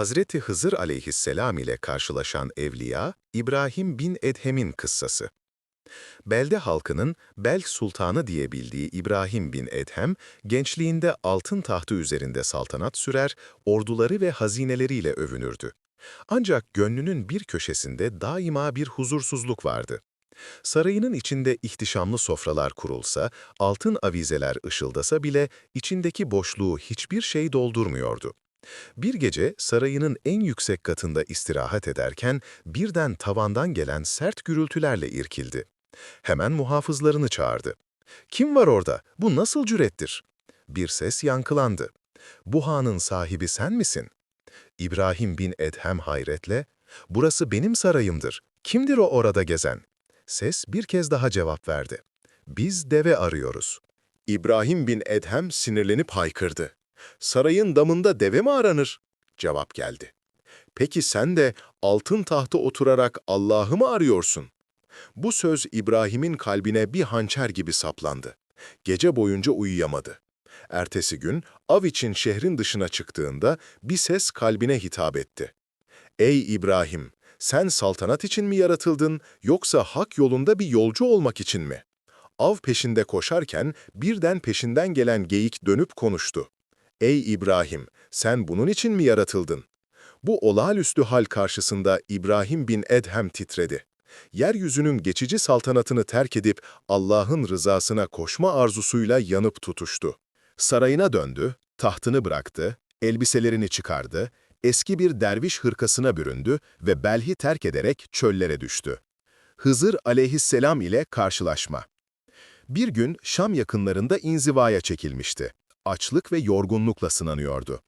Hazreti Hızır aleyhisselam ile karşılaşan evliya, İbrahim bin Edhem'in kıssası. Belde halkının Belk Sultanı diye bildiği İbrahim bin Edhem, gençliğinde altın tahtı üzerinde saltanat sürer, orduları ve hazineleriyle övünürdü. Ancak gönlünün bir köşesinde daima bir huzursuzluk vardı. Sarayının içinde ihtişamlı sofralar kurulsa, altın avizeler ışıldasa bile içindeki boşluğu hiçbir şey doldurmuyordu. Bir gece sarayının en yüksek katında istirahat ederken birden tavandan gelen sert gürültülerle irkildi. Hemen muhafızlarını çağırdı. ''Kim var orada? Bu nasıl cürettir?'' Bir ses yankılandı. ''Bu hanın sahibi sen misin?'' İbrahim bin Edhem hayretle, ''Burası benim sarayımdır. Kimdir o orada gezen?'' Ses bir kez daha cevap verdi. ''Biz deve arıyoruz.'' İbrahim bin Edhem sinirlenip haykırdı. Sarayın damında deve mi aranır? Cevap geldi. Peki sen de altın tahta oturarak Allah'ı mı arıyorsun? Bu söz İbrahim'in kalbine bir hançer gibi saplandı. Gece boyunca uyuyamadı. Ertesi gün av için şehrin dışına çıktığında bir ses kalbine hitap etti. Ey İbrahim! Sen saltanat için mi yaratıldın yoksa hak yolunda bir yolcu olmak için mi? Av peşinde koşarken birden peşinden gelen geyik dönüp konuştu. Ey İbrahim, sen bunun için mi yaratıldın? Bu olağanüstü hal karşısında İbrahim bin Edhem titredi. Yeryüzünün geçici saltanatını terk edip Allah'ın rızasına koşma arzusuyla yanıp tutuştu. Sarayına döndü, tahtını bıraktı, elbiselerini çıkardı, eski bir derviş hırkasına büründü ve Belhi terk ederek çöllere düştü. Hızır aleyhisselam ile karşılaşma. Bir gün Şam yakınlarında inzivaya çekilmişti açlık ve yorgunlukla sınanıyordu.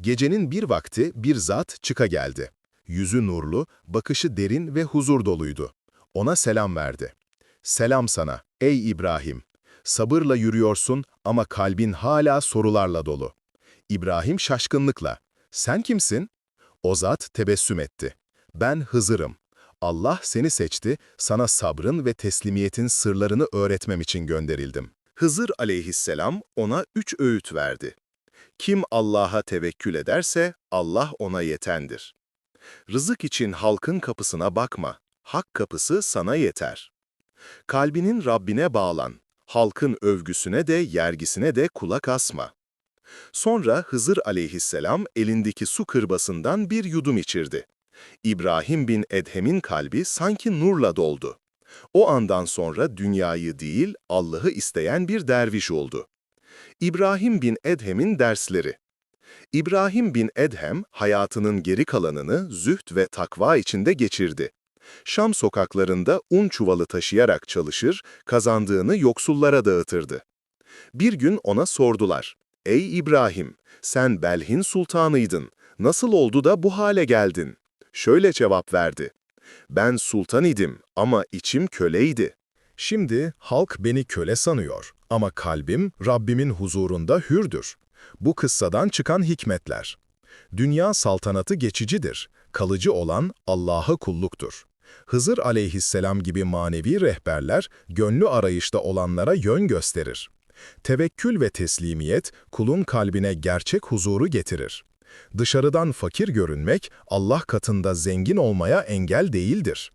Gecenin bir vakti bir zat çıka geldi. Yüzü nurlu, bakışı derin ve huzur doluydu. Ona selam verdi. Selam sana, ey İbrahim. Sabırla yürüyorsun ama kalbin hala sorularla dolu. İbrahim şaşkınlıkla, sen kimsin? O zat tebessüm etti. Ben Hızır'ım. Allah seni seçti, sana sabrın ve teslimiyetin sırlarını öğretmem için gönderildim. Hızır aleyhisselam ona üç öğüt verdi. Kim Allah'a tevekkül ederse Allah ona yetendir. Rızık için halkın kapısına bakma, hak kapısı sana yeter. Kalbinin Rabbine bağlan, halkın övgüsüne de yergisine de kulak asma. Sonra Hızır aleyhisselam elindeki su kırbasından bir yudum içirdi. İbrahim bin Edhem'in kalbi sanki nurla doldu. O andan sonra dünyayı değil, Allah'ı isteyen bir derviş oldu. İbrahim bin Edhem'in dersleri İbrahim bin Edhem, hayatının geri kalanını zühd ve takva içinde geçirdi. Şam sokaklarında un çuvalı taşıyarak çalışır, kazandığını yoksullara dağıtırdı. Bir gün ona sordular, ''Ey İbrahim, sen Belhin sultanıydın, nasıl oldu da bu hale geldin?'' Şöyle cevap verdi, ben sultan idim ama içim köleydi. Şimdi halk beni köle sanıyor ama kalbim Rabbimin huzurunda hürdür. Bu kıssadan çıkan hikmetler. Dünya saltanatı geçicidir. Kalıcı olan Allah'a kulluktur. Hızır aleyhisselam gibi manevi rehberler gönlü arayışta olanlara yön gösterir. Tevekkül ve teslimiyet kulun kalbine gerçek huzuru getirir. Dışarıdan fakir görünmek Allah katında zengin olmaya engel değildir.